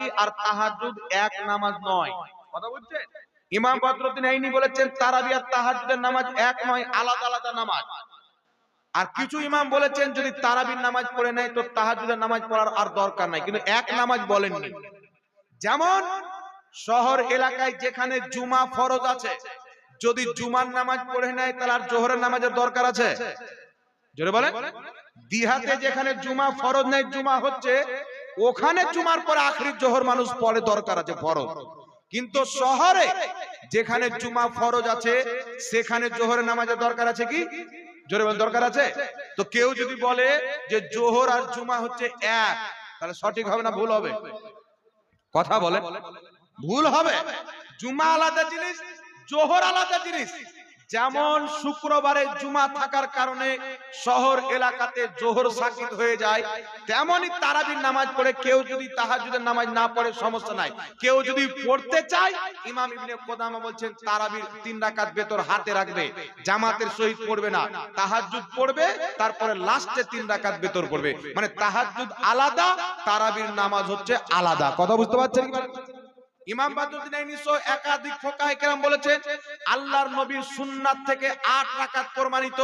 আর তাহাজ্জুদ এক নামাজ নয়। কথা বুঝছেন? ইমাম বদরুদ্দিন আইনি বলেছেন, তারাবি আর তাহাজ্জুদের নামাজ এক নয়, আলাদা আলাদা নামাজ। আর কিছু ইমাম বলেছেন, যদি তারাবির নামাজ পড়ে নেয়, তো তাহাজ্জুদের নামাজ পড়ার আর দরকার নাই। কিন্তু এক নামাজ বলেননি। যেমন শহর এলাকায় যেখানে জুমা ফরজ আছে, যদি জুমার নামাজ পড়ে নেয়, তাহলে আর জোহরের নামাজের দরকার আছে? জোরে বলেন। দিহাতে যেখানে জুমা ফরজ নেই, জুমা হচ্ছে ওখানে জুমার পরে আখরি জোহর মানুষ পড়ে, দরকার আছে ফরজ। কিন্তু শহরে যেখানে জুমা ফরজ আছে, সেখানে জোহরের নামাজের দরকার আছে কি? জোরে বলেন, দরকার আছে? তো কেউ যদি বলে যে জোহর আর জুমা হচ্ছে এক, তাহলে সঠিক হবে না, ভুল হবে? কথা বলে ভুল হবে। জুমা আলাদা জিনিস, জোহর আলাদা জিনিস। যেমন শুক্রবারে জুমা থাকার কারণে শহর এলাকাতে জোহর সাকিত হয়ে যায় তেমনই তারাবির নামাজ পড়ে কেউ যদি তাহাজুদের নামাজ না পড়ে সমস্যা নাই। কেউ যদি পড়তে চায়, ইমাম ইবনে কোদামা বলছেন, তারাবির তিন রাকাত বেতর হাতে রাখবে, জামাতের সহিত পড়বে না। তাহাজ্জুদ পড়বে, তারপরে লাস্টে তিন রাকাত বেতর পড়বে। মানে তাহাজ্জুদ আলাদা, তারাবির নামাজ হচ্ছে আলাদা। কথা বুঝতে পারছেন কি? ইমাম বাদুদ্দিন আইনি সহ একাধিক ফোকাহে কেরাম বলেছেন আল্লাহর নবীর সুন্নাত থেকে আট রাকাত প্রমাণিত,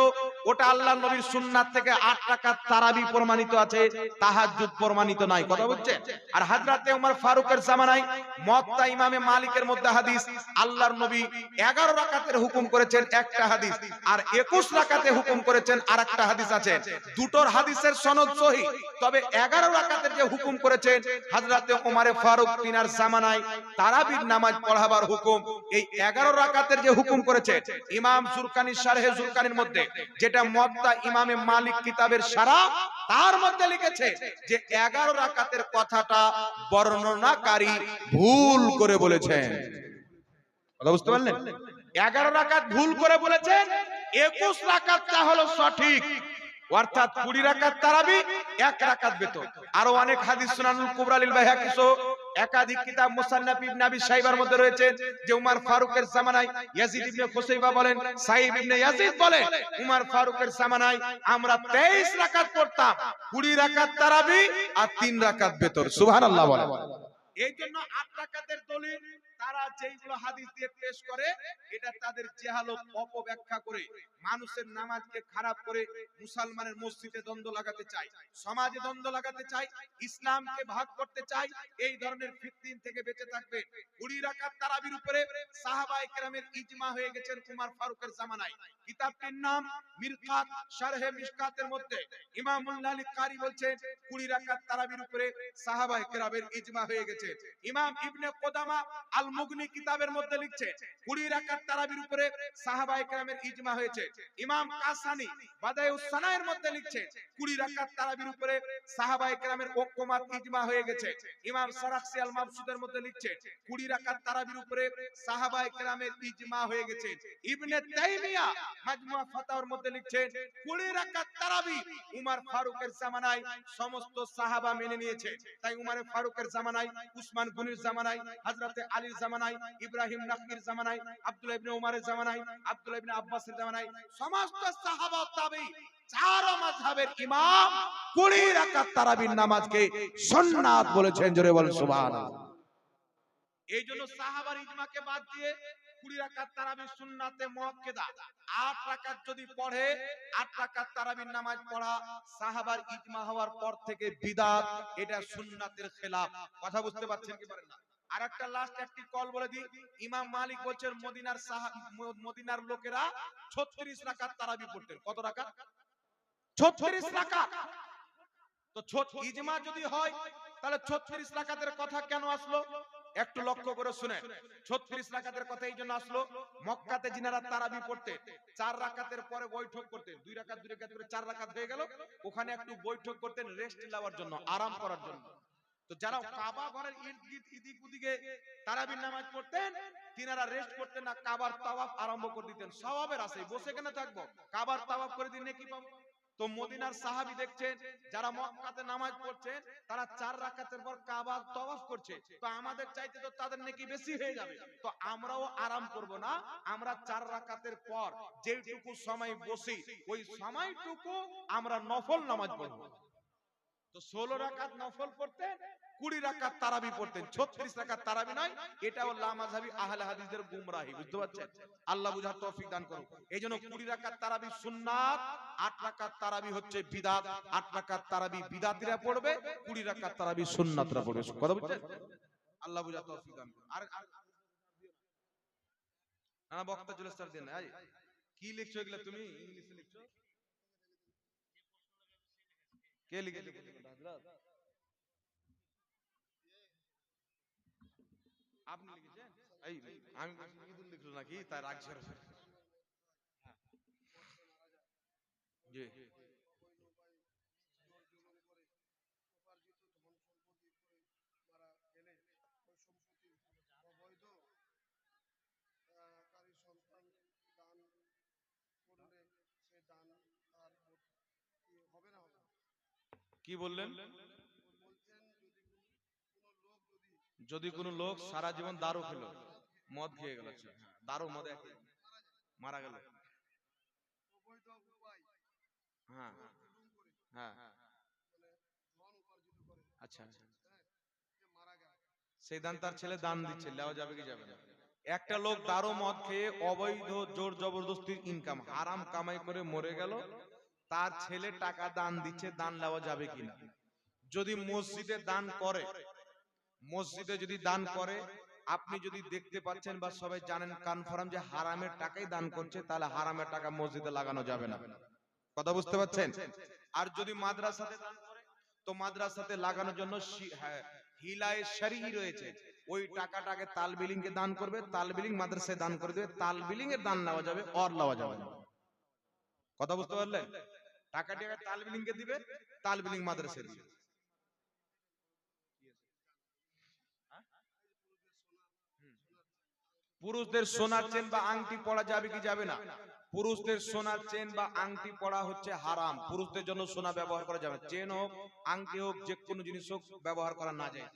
ওটা আল্লাহর নবীর সুন্নাত থেকে আট রাকাত তারাবি প্রমাণিত আছে, তাহাজ্জুদ প্রমাণিত নাই, কথা বুঝছেন আর হাজরাতে ওমর ফারুকের জামানায় মত্তা ইমামে মালিকের মধ্যে হাদিস, আল্লাহর নবী এগারো রাকাতের হুকুম করেছেন, একটা হাদিস, আর একুশ রাকাতে হুকুম করেছেন আর একটা হাদিস আছে। দুটোর হাদিসের সনদ সহি, তবে এগারো রাকাতের যে হুকুম করেছেন, হাজরাতে ওমারে ফারুক তিনার জামানায় তারাবির নামাজ পড়াবার হুকুম, এই এগারো রাকাতের যে হুকুম করেছে, ইমাম সুরকানি শারহে সুরকানির মধ্যে, যেটা মদ্দা ইমামে মালিক কিতাবের সারা, তার মধ্যে লিখেছে যে এগারো রাকাতের কথাটা বর্ণনাকারী ভুল করে বলেছেন। কথা বুঝতে পারলেন? এগারো রাকাত ভুল করে বলেছেন, একুশ হলো সঠিক। অর্থাৎ কুড়ি রাকাত তারাবি, এক রাকাত বেতন। আরও অনেক হাদিস সুনানুল কুবরালিল বাইহাকি সহ একাধিক কিতাব মুসান্নাফ ইবনে আবি সাইবার মধ্যে রয়েছে, যে উমর ফারুকের জামানায় ইয়াজিদ ইবনে খুসাইবা বলেন, সাইব ইবনে ইয়াজিদ বলেন উমর ফারুকের জামানায় আমরা 23 রাকাত পড়তাম 20 রাকাত তারাবি আর 3 রাকাত বেতর, সুবহানাল্লাহ বলেন। এই জন্য আট রাকাতের দলিল তারা যেইগুলো হাদিস দিয়ে পেশ করে, এটা তাদের জেহালত অপব্যাখ্যা করে, মানুষের নামাজকে খারাপ করে মুসলমানের মসজিদে দ্বন্দ্ব লাগাতে চায়, সমাজে দ্বন্দ্ব লাগাতে চায়, ইসলামকে ভাগ করতে চায়, এই ধরনের ফিতদিন থেকে বেঁচে থাকবে। কুড়ি রাকাত তারাবির উপরে সাহাবায়ে কেরামের ইজমা হয়ে গেছেন কুমার ফারুকের জামানায়। কিতাবটির নাম মিরকাত শারহে মিশকাতের মধ্যে। ইমামুল আলী কারি বলছেন, কুড়ি রাকাত তারাবির উপরে সাহাবায়ে কেরামের ইজমা হয়ে গেছে। ইমাম ইবনে কোদামা আল মুগনি কিতাবের মধ্যে লিখছে কুড়ি রাকাত তারাবির উপরে সাহাবায়ে কেরামের ইজমা হয়েছে। ইমাম কাসানি বাদায়ুস সানায়ের মধ্যে লিখছে কুড়ি রাকাত তারাবির উপরে সাহাবায়ে কেরামের ঐক্যমত ইজমা হয়ে গেছে। ইমাম সারাখসি আল মাবসুদের মধ্যে লিখছে কুড়ি রাকাত তারাবির উপরে সাহাবায়ে কেরামের ইজমা হয়ে গেছে। ইবনে তাইমিয়া মাজমুয়া ফাতাওয়ার মধ্যে লিখছেন কুড়ি রাকাত তারাবি উমর ফারুকের জামানায় সমস্ত সাহাবা মেনে নিয়েছে। তাই উমর ফারুকের জামানায়, উসমান গনির জামানায়, হযরতে বলেছেন, জোরে সুবহানাল্লাহ। এই জন্য সাহাবার ইজমাকে বাদ দিয়ে কুড়ি সুন্নাতে আট যদি পড়ে, আট রাকাত তারাবির নামাজ পড়া সাহাবার ইজমা হওয়ার পর থেকে বিদাত, এটা সুন্নাতের খেলাফ। কথা বুঝতে পারছেন কি পারেন না? লাস্ট একটি কল বলে ইমাম মালিক বলছেন, মদিনার মদিনার লোকেরা 36 রাকাত তারাবি পড়তেন। কত রাকাত? 36 রাকাত। তো ইজমা যদি হয়, তাহলে 36 রাকাতের কথা কেন আসলো? একটু লক্ষ্য করে শুনে। 36 রাকাতের কথা এই জন্য আসলো, মক্কাতে যিনারা তারাবি পড়তে চার রাকাতের পরে বৈঠক করতেন। দুই রাকাত দুই রাকাত করে চার রাকাত হয়ে গেল। ওখানে একটু বৈঠক করতেন রেস্ট নেওয়ার জন্য, আরাম করার জন্য। তো যারা কাবা ঘরের ইদিক উদিকে তারাবির নামাজ পড়তেন তিনারা রেস্ট করতেন না কাবার তাওয়াফ আরম্ভ করে দিতেন। সওয়াবের আছে বসে কেন থাকব? কাবার তাওয়াফ করে দিন কি পাবো? তো মদিনার সাহাবী দেখছেন যারা মক্কাতে নামাজ পড়ছেন তারা চার রাকাতের পর কাবা তওয়াফ করছে। তো আমাদের চাইতে তো তাদের নাকি বেশি হয়ে যাবে। তো আমরাও আরাম করব না আমরা চার রাকাতের পর যেটুকু সময় বসি ওই সময়টুকু আমরা নফল নামাজ পড়ব। তো ষোলো রাকাত নফল পড়তে কুড়ি রাকাত তারাবি পড়তেন ছত্রিশ রাকাত তারাবি নয় এটাও লামাজাবি আহলে হাদিসদের গুমরাহি বুঝতে পারছেন? আল্লাহ বুঝার তৌফিক দান করুন। এই জন্য কুড়ি রাকাত তারাবি সুন্নাত আট রাকাত তারাবি হচ্ছে বিদাত আট রাকাত তারাবি বিদাতিরা পড়বে কুড়ি রাকাত তারাবি সুন্নাতরা পড়বে। কথা বুঝছেন? আল্লাহ বুঝার তৌফিক দান করুন। আর না বক্তা চলে দেন কি লিখছো এগুলা তুমি? ইংলিশে লিখছো? কে লিখেছে? আপনি লিখেছেন? এই আমি লিখলো নাকি? তাই রাগ জি। কি বললেন বলছেন যদি কোনো- কোনো লোক যদি কোনো লোক সারা জীবন দারু খেলো মদ খেয়ে গেল আচ্ছা, হ্যাঁ, দারু মদে মারা গেল। হ্যাঁ হ্যাঁ করে আচ্ছা আচ্ছা। হ্যাঁ সে মারা গেল সেই দান তার ছেলে দান দিচ্ছে লেওয়া যাবে কি যাবে না? একটা লোক দারু মদ খেয়ে অবৈধ জোর জবরদস্তির ইনকাম হারাম কামাই করে মরে গেল। তার ছেলে টাকা দান দিচ্ছে দান নেওয়া যাবে কিনা যদি মসজিদে দান করে মসজিদে যদি দান করে আপনি যদি দেখতে পাচ্ছেন বা সবাই জানেন কনফার্ম যে হারামের টাকাই দান করছে তাহলে হারামের টাকা মসজিদে লাগানো যাবে না। কথা বুঝতে পারছেন? আর যদি মাদ্রাসাতে দান করে তো মাদ্রাসাতে লাগানোর জন্য শি- হ্যাঁ, হিলায়ে শরী রয়েছে। ওই টাকাটাকে তাল বিলিং কে দান করবে তাল বিলিং মাদ্রাসায় দান করে দেবে তাল বিলিং এর দান নেওয়া যাবে অর নেওয়া যাবে। না কথা বুঝতে পারলেন টাকাটি আগে তাল বিলিং কে দিবে তাল বিলিং মাদ্রাসায় দিবে পুরুষদের সোনার চেন বা আংটি পড়া যাবে কি যাবে না? পুরুষদের সোনার চেন বা আংটি পড়া হচ্ছে হারাম। পুরুষদের জন্য সোনা ব্যবহার করা যাবে না। চেন হোক আংটি হোক যে কোনো জিনিস হোক ব্যবহার করা না যায়।